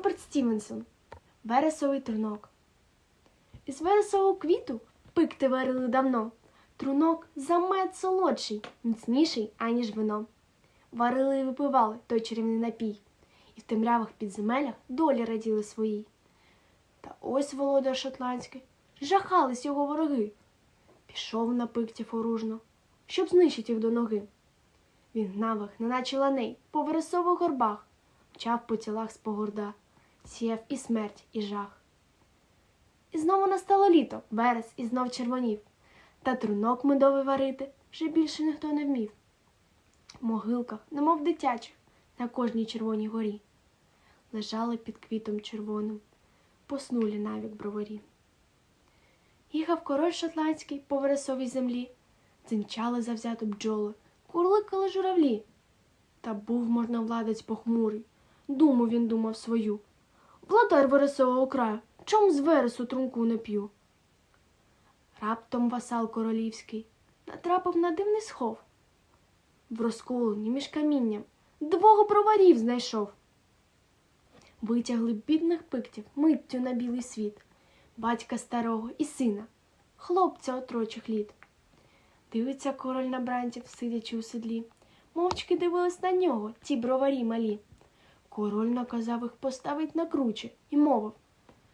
Роберт Стівенсон. Вересовий трунок. Із вересового квіту пикти варили давно. Трунок за мед солодший, міцніший, аніж вино. Варили і випивали той чарівний напій, і в темрявих підземелях долі раділи своїй. Та ось володар шотландський, жахались його вороги. Пішов на пикті оружно, щоб знищить їх до ноги. Він гнав їх, неначе ланей, по вересових горбах, мчав по тілах з погорда, сіяв і смерть, і жах. І знову настало літо, верес і знов червонів, та трунок медовий варити вже більше ніхто не вмів. В могилках, немов дитячих, на кожній червоній горі, лежали під квітом червоним, поснулі навік броварі. Їхав король шотландський по вересовій землі, дзинчали завзято бджоли, курликали журавлі. Та був можновладець похмурий, думу він думав свою. Владар вересового краю, чом з вересу трунку не п'ю? Раптом васал королівський натрапив на дивний схов. В розколені між камінням двох броварів знайшов. Витягли бідних пиктів миттю на білий світ, батька старого і сина, хлопця отрочих літ. Дивиться король на бранців, сидячи у седлі, мовчки дивились на нього, ті броварі малі. Король наказав їх поставить на круче і мовив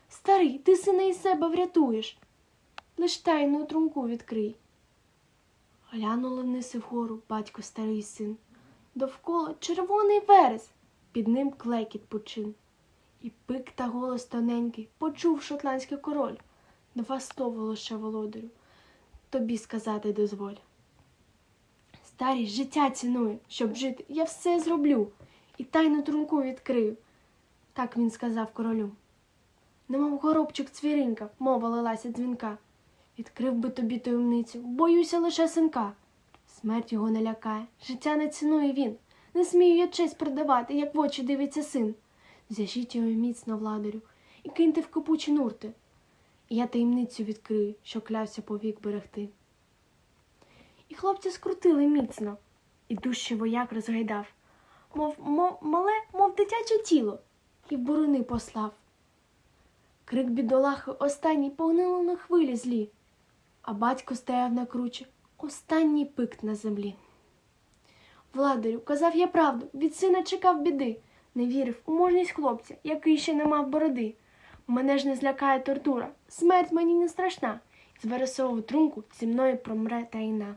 Старий, ти сина і себе врятуєш. Лиш тайну трунку відкрий. Глянули вниз і вгору батько старий син. Довкола червоний верес, під ним клекіт почин. І пик та голос тоненький почув шотландський король. Два слова лише володарю, тобі сказати дозволь. Старість життя цінує, щоб жити, я все зроблю і тайну трунку відкрию. Так він сказав королю. Немов горобчик цвіринка, мова лилася дзвінка. Відкрив би тобі таємницю, боюся лише синка. Смерть його не лякає, життя не цінує він. Не смію я честь продавати, як в очі дивиться син. Зв'яжіть його міцно, владарю, і киньте в копучі нурти. Я таємницю відкрию, що клявся повік берегти. І хлопці скрутили міцно, і дужче вояк розгайдав, мов, мов мале, мов дитяче тіло, і в буруни послав. Крик бідолахи останній погнило на хвилі злі, а батько стояв на кручі, останній пикт на землі. Владарю, казав я правду, від сина чекав біди, не вірив у мужність хлопця, який ще не мав бороди. Мене ж не злякає тортура, смерть мені не страшна, з вересового трунку зі мною промре таїна.